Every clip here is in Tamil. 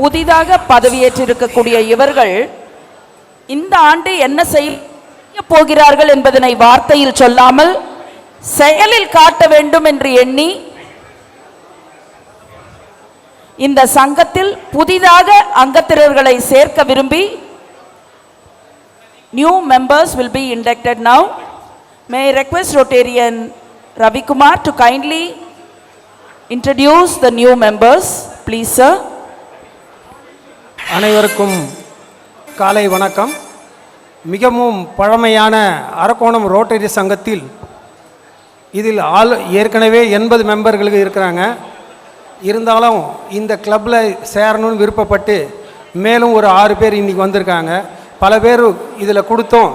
புதிதாக பதவியேற்றிருக்கக்கூடிய இவர்கள் இந்த ஆண்டு என்ன செய்ய போகிறார்கள் என்பதனை வார்த்தையில் சொல்லாமல் செயலில் காட்ட வேண்டும் என்று எண்ணி இந்த சங்கத்தில் புதிதாக அங்கத்தினர்களை சேர்க்க விரும்பி new members will be inducted now may request Rotarian Ravikumar to kindly to kindly introduce the new members, please sir. அனைவருக்கும் காலை வணக்கம். மிகவும் பழமையான அரக்கோணம் ரோட்டரி சங்கத்தில் இதில் ஆள் ஏற்கனவே எண்பது மெம்பர்களுக்கு இருக்கிறாங்க. இருந்தாலும் இந்த கிளப்பில் சேரணும்னு விருப்பப்பட்டு மேலும் ஒரு ஆறு பேர் இன்றைக்கி வந்திருக்காங்க. பல பேர் இதில் கொடுத்தோம்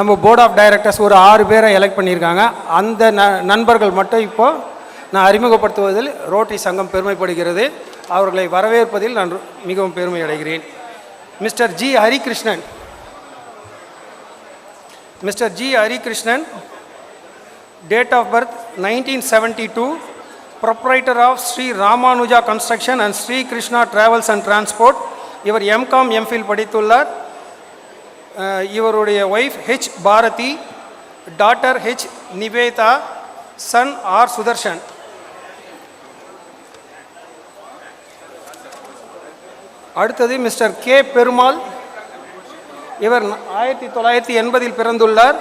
நம்ம போர்ட் ஆஃப் டைரக்டர்ஸ் ஒரு ஆறு பேரை எலெக்ட் பண்ணியிருக்காங்க. அந்த ந நண்பர்கள் மட்டும் இப்போது நான் அறிமுகப்படுத்துவதில் ரோட்டரி சங்கம் பெருமைப்படுகிறது. அவர்களை வரவேற்பதில் நான் மிகவும் பெருமை அடைகிறேன் mister G Harikrishnan. Mister G Harikrishnan date of birth nineteen seventy two proprietor of Sri Ramanuja construction and Sri Krishna travels and transport இவர் எம்காம் எம்ஃபில் படித்துள்ளார். இவருடைய wife H Bharathi daughter H Nivetha son R Sudarshan அடுத்தது மிஸ்டர் கே பெருமாள். இவர் ஆயிரத்தி தொள்ளாயிரத்தி எண்பதில் பிறந்துள்ளார்.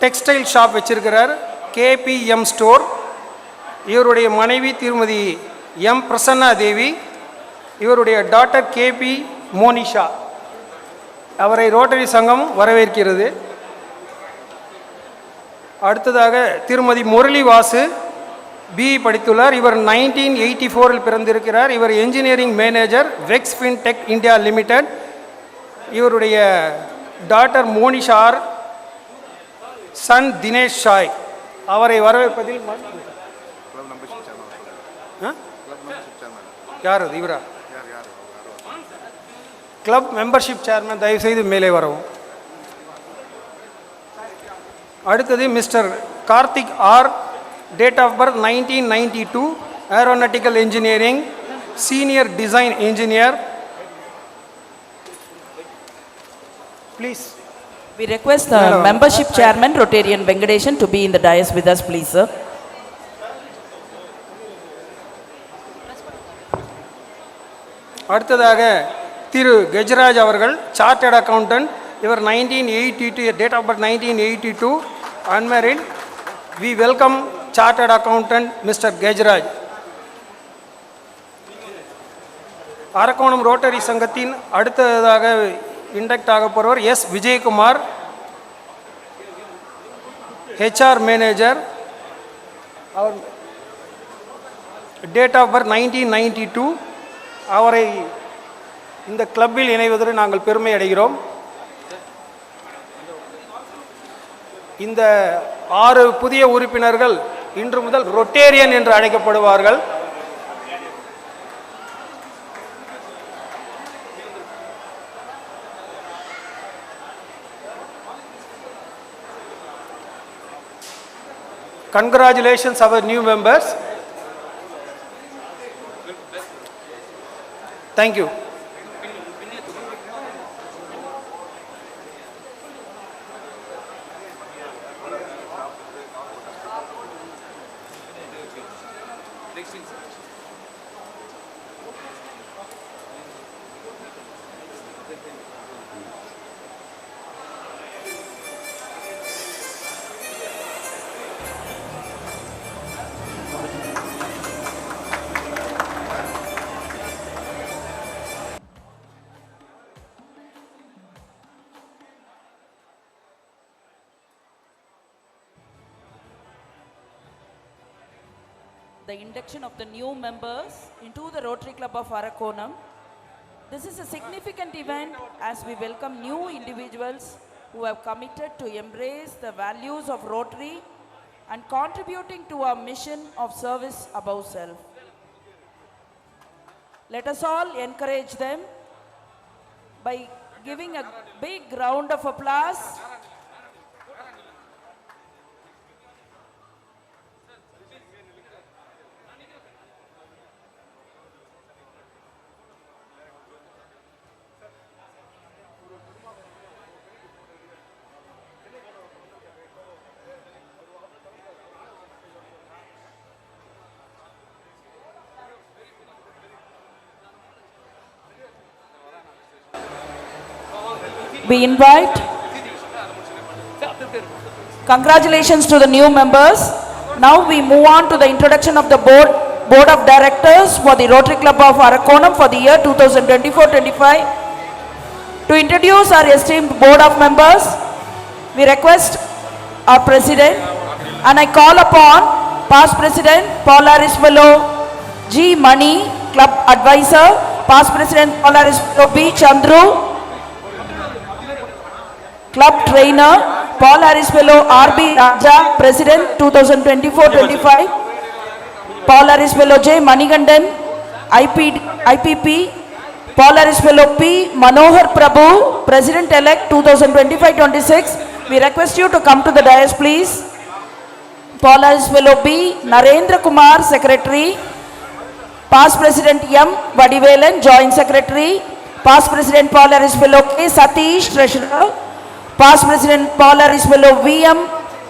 டெக்ஸ்டைல் ஷாப் வச்சிருக்கிறார். KPM store. இவருடைய மனைவி திருமதி எம் பிரசன்னா தேவி இவருடைய டாட்டர் கேபி மோனிஷா. அவரை ரோட்டரி சங்கம் வரவேற்கிறது. அடுத்ததாக திருமதி முரளி வாசு பிஇ படித்துள்ளார். இவர் நைன்டீன் எயிட்டி ஃபோரில் பிறந்திருக்கிறார். இவர் engineering manager Wex fintech India limited இவருடைய டாக்டர் மோனிஷார் சன் தினேஷ் ஷாய் அவரை வரவேற்பதில் யார் அது? இவரா? கிளப் மெம்பர்ஷிப் சேர்மன் தயவுசெய்து மேலே வரவும். அடுத்தது mister Karthik R date of birth nineteen ninety two aeronautical engineering senior design engineer please We request the membership chairman Rotarian Venkadesan to be in the dais with us, please sir. அடுத்ததாக திரு கெஜராஜ் அவர்கள் சார்ட்டர்ட் அக்கவுண்டன்ட் இவர் nineteen eighty two date of birth nineteen eighty two unmarried we welcome chartered accountant mister Gajaraj Arakkonam Rotary சங்கத்தின் அடுத்ததாக இண்டக்ட் ஆக போகிறவர் S Vijayakumar. HR manager our date of birth nineteen ninety two அவரை இந்த கிளப்பில் இணைவதில் நாங்கள் பெருமை அடைகிறோம். இந்த ஆறு புதிய உறுப்பினர்கள் இன்று முதல் ரொட்டேரியன் என்று அழைக்கப்படுவார்கள் Congratulations our new members. Thank you. The induction of the new members into the Rotary Club of Arakonam. This is a significant event as we welcome new individuals who have committed to embrace the values of Rotary and contributing to our mission of service above self. Let us all encourage them by giving a big round of applause we invite Congratulations to the new members. Now we move on to the introduction of the board, Board of Directors for the Rotary Club of Arakonam for the year 2024-25. To introduce our esteemed Board of Members, we request our President and I call upon past President Paul Arisvalo, G. Mani, Club Advisor, past President Paul Arisvalo, B. Chandru, club trainer Paul Harris fellow RB Raja president two thousand twenty four twenty five Paul Harris fellow J Manigandan IP IPP Paul Harris fellow P Manohar Prabhu president elect two thousand twenty five twenty six we request you to come to the dais please Paul Harris fellow B Narendra Kumar secretary past president M Vadivelan joint secretary past president Paul Harris fellow K Satish treasurer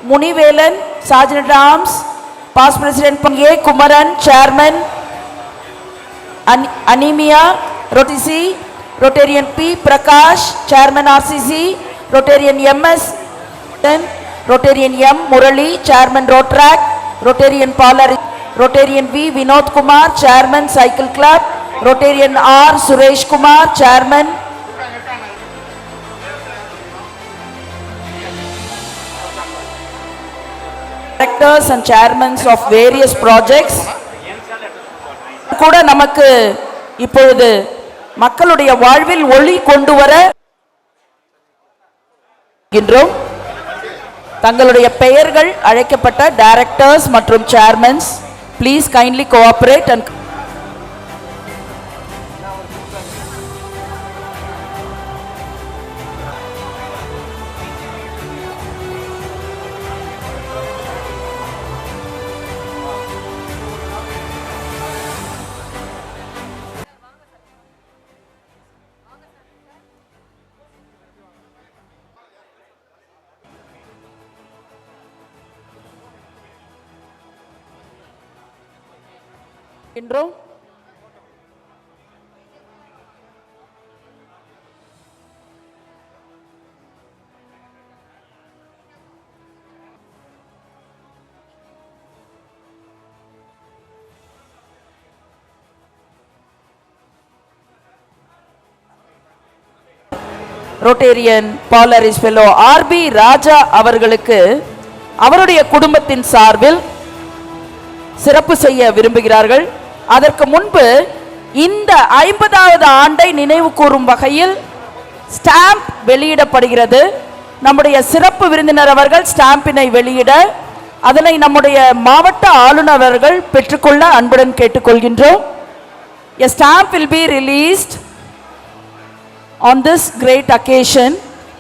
Munivelan, Sergeant at Arms. Past President A. Kumaran, Chairman. An- Anemia, Rotisi. Rotarian P. Prakash, Chairman RCC. Rotarian MS. Then Rotarian M. Murali, Chairman Rotrack, Rotarian Paul, Rotarian V. Vinod Kumar, Chairman Cycle Club, Rotarian R. Suresh Kumar, Chairman. Directors and chairmen of various projects கூட நமக்கு இப்பொழுது மக்களுடைய வாழ்வில் ஒளி கொண்டு வர இருக்கின்றோம். தங்களுடைய பெயர்கள் அழைக்கப்பட்ட டைரக்டர்ஸ் மற்றும் chairmen please kindly cooperate and என்றும் Rotarian Paul Harris fellow RB Raja அவர்களுக்கு அவருடைய குடும்பத்தின் சார்பில் சிறப்பு செய்ய விரும்புகிறார்கள். அதற்கு முன்பு இந்த ஐம்பதாவது ஆண்டை நினைவு கூறும் வகையில் ஸ்டாம்ப் வெளியிடப்படுகிறது. நம்முடைய சிறப்பு விருந்தினர் அவர்கள் ஸ்டாம்பினை வெளியிட அதனை நம்முடைய மாவட்ட ஆளுநர் அவர்கள் பெற்றுக்கொள்ள அன்புடன் கேட்டுக்கொள்கின்றோம். A stamp will be released on this great occasion.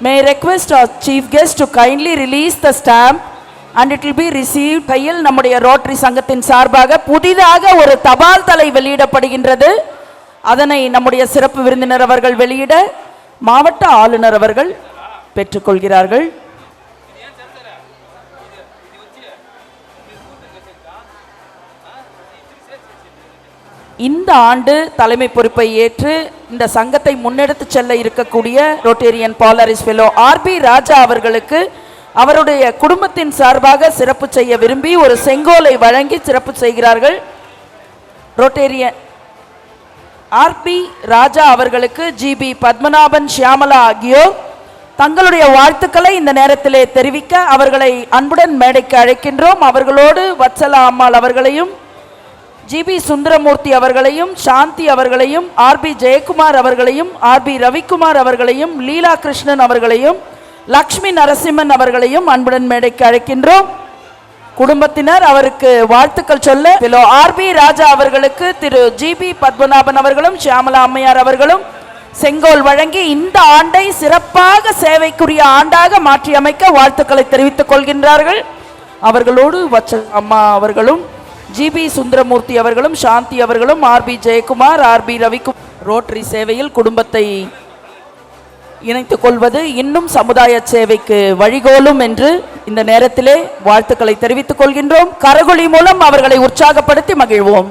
May I request our chief guest to kindly release the stamp. And it will be receive கையில் நம்முடைய ரோட்டரி சங்கத்தின் சார்பாக புதிதாக ஒரு தபால் தலை வெளியிடப்படுகின்றது. அதனை நம்முடைய சிறப்பு விருந்தினர் அவர்கள் வெளியிட மாவட்ட ஆளுநர் அவர்கள் பெற்றுக்கொள்கிறார்கள். இந்த ஆண்டு தலைமை பொறுப்பை ஏற்று இந்த சங்கத்தை முன்னெடுத்து செல்ல இருக்கக்கூடிய Rotarian Paul Harris fellow RB Raja அவர்களுக்கு அவருடைய குடும்பத்தின் சார்பாக சிறப்பு செய்ய விரும்பி ஒரு செங்கோலை வழங்கி சிறப்பு செய்கிறார்கள். ரொட்டேரியன். ஆர்பி ராஜா அவர்களுக்கு ஜிபி பத்மநாபன் ஷியாமலா ஆகியோர் தங்களுடைய வாழ்த்துக்களை இந்த நேரத்திலே தெரிவிக்க அவர்களை அன்புடன் மேடைக்கு அழைக்கின்றோம். அவர்களோடு வத்சலா அம்மாள் அவர்களையும் ஜிபி சுந்தரமூர்த்தி அவர்களையும் சாந்தி அவர்களையும் ஆர்பி ஜெயக்குமார் அவர்களையும் ஆர்பி ரவிக்குமார் அவர்களையும் லீலா கிருஷ்ணன் அவர்களையும் லக்ஷ்மி நரசிம்மன் அவர்களையும் அன்புடன் மேடைக்கு அழைக்கின்றோம். குடும்பத்தினர் அவருக்கு வாழ்த்துக்கள் சொல்ல திரு ஆர்பி ராஜா அவர்களுக்கு திரு ஜிபி பத்மநாபன் அவர்களும் சியாமலா அம்மையார் அவர்களும் செங்கோல் வழங்கி இந்த ஆண்டை சிறப்பாக சேவைக்குரிய ஆண்டாக மாற்றி அமைக்க வாழ்த்துக்களை தெரிவித்துக் கொள்கின்றார்கள். அவர்களோடு வச்ச அம்மா அவர்களும் ஜிபி சுந்தரமூர்த்தி அவர்களும் சாந்தி அவர்களும் RB Jayakumar RB Ravikumar Rotary சேவையில் குடும்பத்தை இணைத்துக் கொள்வது இன்னும் சமுதாய சேவைக்கு வழிகோலும் என்று இந்த நேரத்திலே வாழ்த்துக்களை தெரிவித்துக் கொள்கின்றோம். கரகுலி மூலம் அவர்களை உற்சாகப்படுத்தி மகிழ்வோம்.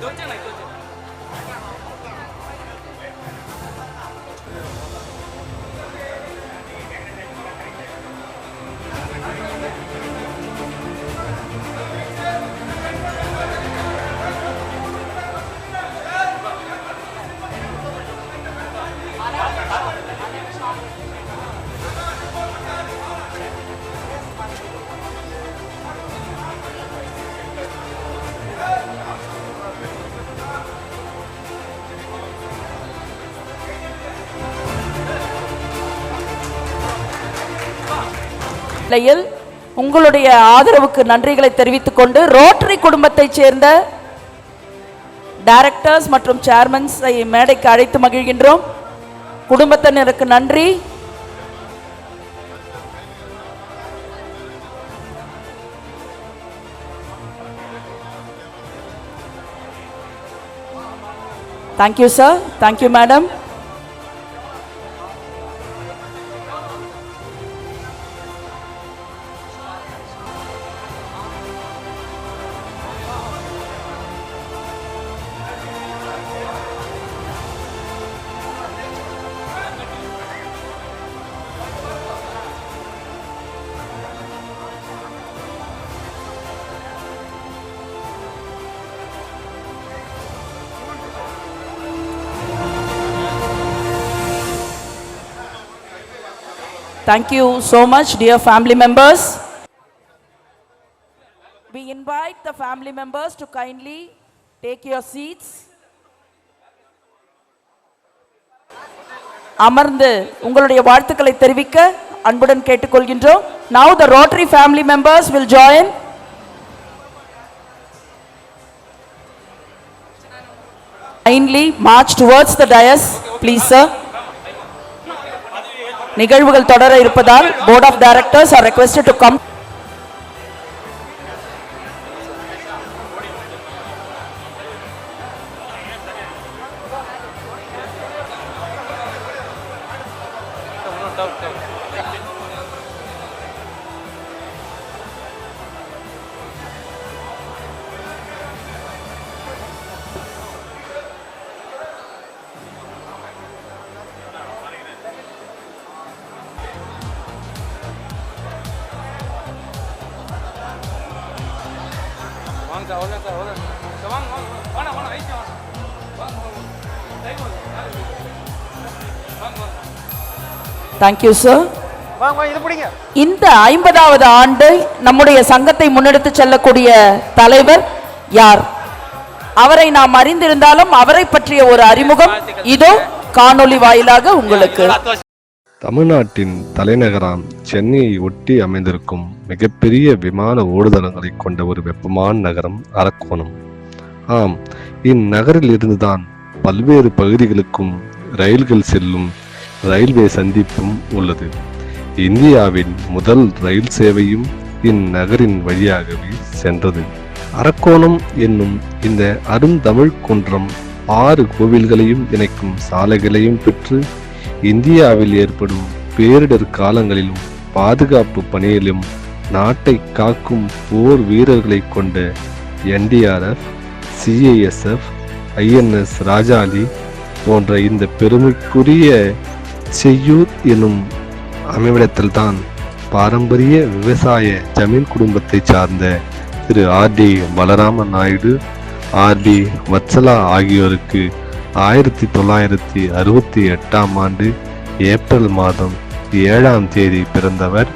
Don't. நிலையில் உங்களுடைய ஆதரவுக்கு நன்றிகளை தெரிவித்துக் கொண்டு ரோட்டரி குடும்பத்தைச் சேர்ந்த டைரக்டர்ஸ் மற்றும் சேர்மன்ஸை மேடைக்கு அழைத்து மகிழ்கின்றோம். குடும்பத்தினருக்கு நன்றி. Thank you sir thank you madam Thank you so much, dear family members. We invite the family members to kindly take your seats. அமர்ந்து உங்களுடைய வாழ்த்துக்களை தெரிவிக்க அன்புடன் கேட்டுக்கொள்கின்றோம் Now the Rotary family members will join Kindly march towards the dais, please sir. நிகழ்வுகள் தொடர இருப்பதால் board of directors are request to come sir அவ்வளோதான் சார் அவ்வளோதான் சார். வாங்க வாங்க வாங்க. வாங்க ஐஸ் வாங்க. வாங்க வாங்க. தேங்க்யூ சார் இந்த ஐம்பதாவது ஆண்டு நம்முடைய சங்கத்தை முன்னெடுத்து செல்லக்கூடிய தலைவர் யார்? அவரை நாம் அறிந்திருந்தாலும் அவரை பற்றிய ஒரு அறிமுகம் இதோ காணொளி வாயிலாக உங்களுக்கு. தமிழ்நாட்டின் தலைநகராம் சென்னையை ஒட்டி அமைந்திருக்கும் மிகப்பெரிய விமான ஓடுதளங்களை கொண்ட ஒரு வெப்பமான நகரம் அரக்கோணம். ஆம் இந்நகரில் இருந்துதான் பல்வேறு பகுதிகளுக்கும் ரயில்கள் செல்லும் ரயில்வே சந்திப்பும் உள்ளது. இந்தியாவின் முதல் ரயில் சேவையும் இந்நகரின் வழியாகவே சென்றது. அரக்கோணம் என்னும் இந்த அருந்தமிழ் குன்றம் ஆறு கோவில்களையும் இணைக்கும் சாலைகளையும் பெற்று இந்தியாவில் ஏற்படும் பேரிடர் காலங்களிலும் பாதுகாப்பு பணியிலும் நாட்டை காக்கும் போர் வீரர்களை கொண்ட என்டிஆர்எஃப் சிஐஎஸ்எஃப் ஐஎன்எஸ் ராஜாலி போன்ற இந்த பெருமைக்குரிய செய்யூர் எனும் அமைவிடத்தில்தான் பாரம்பரிய விவசாய ஜமீன் குடும்பத்தை சார்ந்த திரு R D Balarama Naidu R D Vatsala ஆகியோருக்கு ஆயிரத்தி தொள்ளாயிரத்தி அறுபத்தி எட்டாம் ஆண்டு ஏப்ரல் மாதம் ஏழாம் தேதி பிறந்தவர்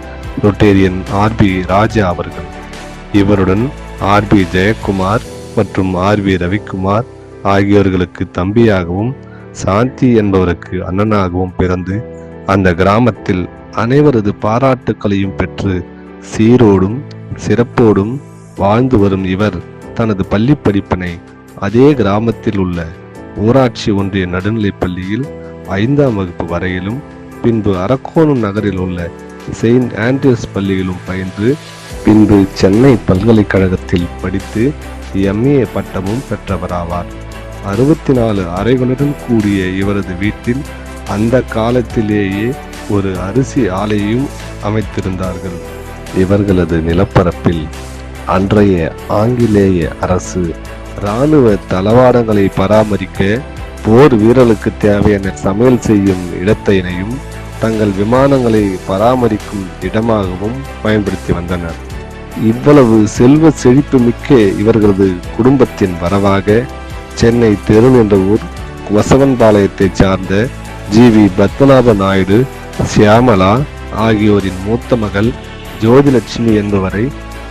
ரொட்டேரியன் ஆர்பி ராஜா அவர்கள். இவருடன் ஆர்பி ஜெயக்குமார் மற்றும் ஆர்பி ரவிக்குமார் ஆகியோர்களுக்கு தம்பியாகவும் சாந்தி என்பவருக்கு அண்ணனாகவும் பிறந்து அந்த கிராமத்தில் அனைவரது பாராட்டுக்களையும் பெற்று சீரோடும் சிறப்போடும் வாழ்ந்து வரும் இவர் தனது பள்ளி படிப்பினை அதே கிராமத்தில் உள்ள ஊராட்சி ஒன்றிய நடுநிலைப் பள்ளியில் ஐந்தாம் வகுப்பு வரையிலும் பின்பு அரக்கோணம் நகரில் உள்ள செயின்ட் ஆண்ட்ரியூஸ் பள்ளியிலும் பயின்று பின்பு சென்னை பல்கலைக்கழகத்தில் படித்து எம்ஏ பட்டமும் பெற்றவராவார். அறுபத்தி நாலு அறைகளுடன் கூடிய இவரது வீட்டில் அந்த காலத்திலேயே ஒரு அரிசி ஆலையும் அமைத்திருந்தார்கள். இவர்களது நிலப்பரப்பில் அன்றைய ஆங்கிலேய அரசு இராணுவ தளவாடங்களை பராமரிக்க போர் வீரர்களுக்கு தேவையான சமையல் செய்யும் இடத்தினையும் தங்கள் விமானங்களை பராமரிக்கும் இடமாகவும் பயன்படுத்தி வந்தனர். இவ்வளவு செல்வ செழிப்பு மிக்க இவர்களது குடும்பத்தின் வரவாக சென்னை தெருன் என்ற ஊர் வசவன்பாளையத்தைச் சார்ந்த ஜி வி பத்மநாப நாயுடு சியாமலா ஆகியோரின் மூத்த மகள் ஜோதிலட்சுமி என்பவரை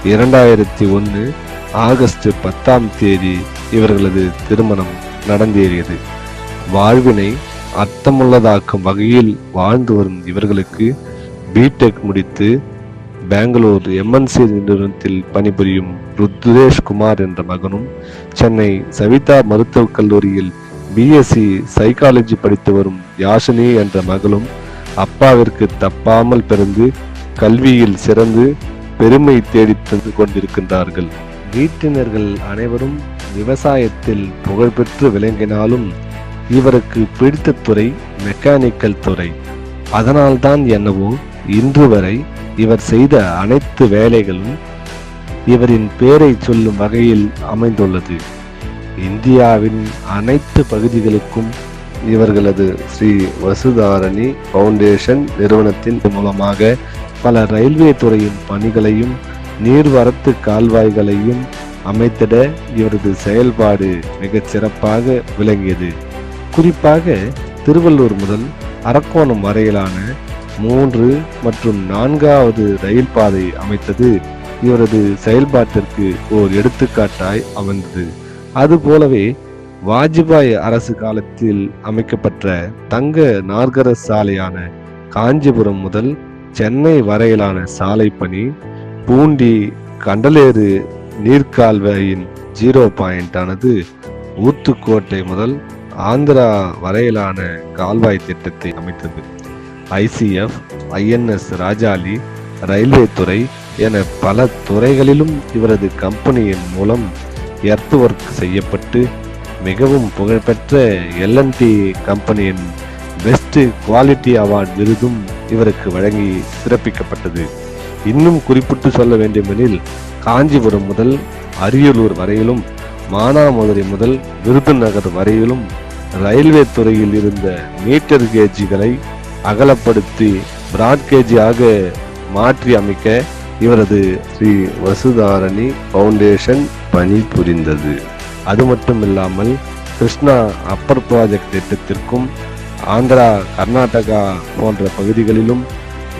இரண்டாயிரத்தி ஒன்று ஆகஸ்ட் பத்தாம் தேதி இவர்களது திருமணம் நடந்தேறியது. வாழ்வினை அர்த்தமுள்ளதாக்கும் வகையில் வாழ்ந்து வரும் இவர்களுக்கு பிடெக் முடித்து பெங்களூர் எம்என்சி நிறுவனத்தில் பணிபுரியும் ருத்ரேஷ் குமார் என்ற மகனும் சென்னை சவிதா மருத்துவக் கல்லூரியில் பிஎஸ்சி சைக்காலஜி படித்து வரும் யாஷினி என்ற மகளும் அப்பாவிற்கு தப்பாமல் பிறந்து கல்வியில் சிறந்து பெருமை தேடித் தந்து கொண்டிருக்கின்றார்கள். வீட்டினர்கள் அனைவரும் விவசாயத்தில் புகழ்பெற்று விளங்கினாலும் இவருக்கு பிடித்த துறை மெக்கானிக்கல் துறை. அதனால்தான் என்னவோ இன்று வரை இவர் செய்த அனைத்து வேலைகளும் இவரின் பெயரை சொல்லும் வகையில் அமைந்துள்ளது. இந்தியாவின் அனைத்து பகுதிகளுக்கும் இவர்களது ஸ்ரீ வசுதாரணி ஃபவுண்டேஷன் நிறுவனத்தின் மூலமாக பல ரயில்வே துறையின் பணிகளையும் நீர்வரத்து கால்வாய்களையும் அமைத்திட இவரது செயல்பாடு மிகச் சிறப்பாக விளங்கியது. குறிப்பாக திருவள்ளூர் முதல் அரக்கோணம் வரையிலான மூன்று மற்றும் நான்காவது ரயில் பாதை அமைத்தது இவரது செயல்பாட்டிற்கு ஓர் எடுத்துக்காட்டாய் அமைந்தது. அதுபோலவே வாஜ்பாய் அரசு காலத்தில் அமைக்கப்பட்ட தங்க நாற்கர சாலையான காஞ்சிபுரம் முதல் சென்னை வரையிலான சாலை பணி பூண்டி கண்டலேறு நீர்க்கால்வாயின் ஜீரோ பாயிண்டானது ஊத்துக்கோட்டை முதல் ஆந்திரா வரையிலான கால்வாய் திட்டத்தை அமைத்தது. ஐசிஎஃப் ஐஎன்எஸ் ராஜாலி ரயில்வே துறை என பல துறைகளிலும் இவரது கம்பெனியின் மூலம் எர்த் ஒர்க் செய்யப்பட்டு மிகவும் புகழ்பெற்ற எல்என்டி கம்பெனியின் பெஸ்ட் குவாலிட்டி அவார்ட் விருதும் இவருக்கு வழங்கி சிறப்பிக்கப்பட்டது. இன்னும் குறிப்பிட்டு சொல்ல வேண்டுமெனில் காஞ்சிபுரம் முதல் அரியலூர் வரையிலும் மானாமதுரை முதல் விருதுநகர் வரையிலும் ரயில்வே துறையில் இருந்த மீட்டர் கேஜிகளை அகலப்படுத்தி பிராட்கேஜியாக மாற்றி அமைக்க இவரது ஸ்ரீ வசுதாரணி ஃபவுண்டேஷன் பணிபுரிந்தது அது மட்டும் இல்லாமல் கிருஷ்ணா அப்பர் ப்ராஜெக்ட் திட்டத்திற்கும் ஆந்திரா கர்நாடகா போன்ற பகுதிகளிலும்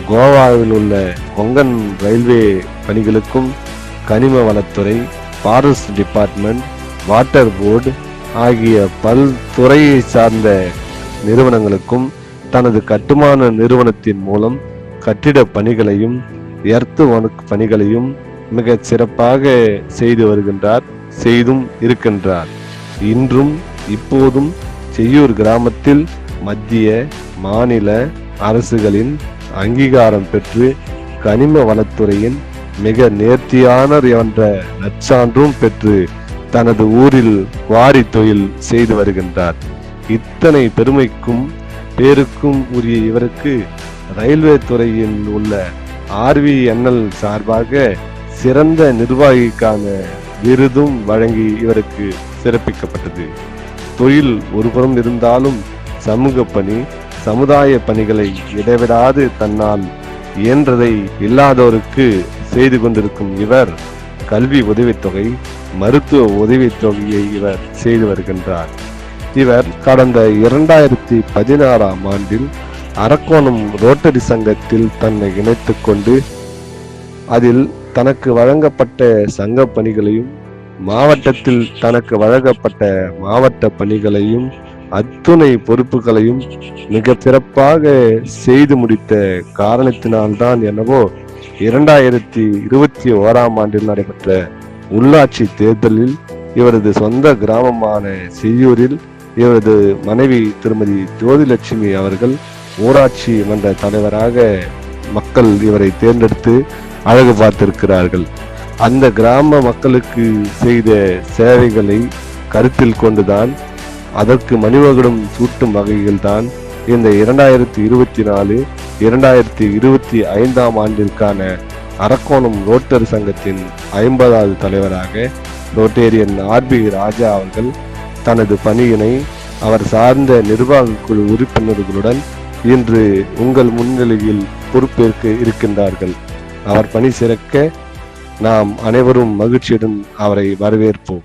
கோவாவில் உள்ள கொங்கன் ரயில்வே பணிகளுக்கும் கனிம வளத்துறை ஃபாரஸ்ட் டிபார்ட்மெண்ட் வாட்டர் போர்டு ஆகிய பல்துறையை சார்ந்த நிறுவனங்களுக்கும் தனது கட்டுமான நிறுவனத்தின் மூலம் கட்டிட பணிகளையும் எர்த்து வனக் பணிகளையும் மிகச் சிறப்பாக செய்து வருகின்றார் செய்தும் இருக்கின்றார். இன்றும் இப்போதும் செய்யூர் கிராமத்தில் மத்திய மாநில அரசுகளின் அங்கீகாரம் பெற்று கனிம வளத்துறையின் மிக நேர்த்தியானர் என்ற நற்சான்றும் பெற்று தனது ஊரில் வாரி தொழில் செய்து வருகின்றார். இத்தனை பெருமைக்கும் பேருக்கும் உரிய இவருக்கு ரயில்வே துறையில் உள்ள ஆர்விஎன்எல் சார்பாக சிறந்த நிர்வாகிக்கான விருதும் வழங்கி இவருக்கு சிறப்பிக்கப்பட்டது. தொழில் ஒருபுறம் இருந்தாலும் சமூக பணி சமுதாய பணிகளை இடைவிடாது தன்னால் இயன்றதை இல்லாதோருக்கு செய்து கொண்டிருக்கும் இவர் கல்வி உதவித்தொகை மருத்துவ உதவித்தொகையை இவர் செய்து வருகின்றார். இவர் கடந்த இரண்டாயிரத்தி பதினாறாம் ஆண்டில் அரக்கோணம் ரோட்டரி சங்கத்தில் தன்னை இணைத்து கொண்டு அதில் தனக்கு வழங்கப்பட்ட சங்க பணிகளையும் மாவட்டத்தில் தனக்கு வழங்கப்பட்ட மாவட்ட பணிகளையும் அத்துணை பொறுப்புகளையும் மிக சிறப்பாக செய்து முடித்த காரணத்தினால்தான் என்னவோ இரண்டாயிரத்தி இருபத்தி ஓராம் ஆண்டில் நடைபெற்ற உள்ளாட்சி தேர்தலில் இவரது சொந்த கிராமமான செய்யூரில் இவரது மனைவி திருமதி ஜோதிலட்சுமி அவர்கள் ஊராட்சி மன்ற தலைவராக மக்கள் இவரை தேர்ந்தெடுத்து அழகு பார்த்திருக்கிறார்கள். அந்த கிராம மக்களுக்கு செய்த சேவைகளை கருத்தில் கொண்டுதான் அதற்கு மணிமகுடம் சூட்டும் வகையில்தான் இந்த இரண்டாயிரத்தி இருபத்தி நாலு இரண்டாயிரத்தி இருபத்தி ஐந்தாம் ஆண்டிற்கான அரக்கோணம் ரோட்டரி சங்கத்தின் ஐம்பதாவது தலைவராக ரோட்டேரியன் ஆர்பி ராஜா அவர்கள் தனது பணியினை அவர் சார்ந்த நிர்வாக குழு உறுப்பினர்களுடன் இன்று உங்கள் முன்னிலையில் பொறுப்பேற்க இருக்கின்றார்கள். அவர் பணி சிறக்க நாம் அனைவரும் மகிழ்ச்சியுடன் அவரை வரவேற்போம்.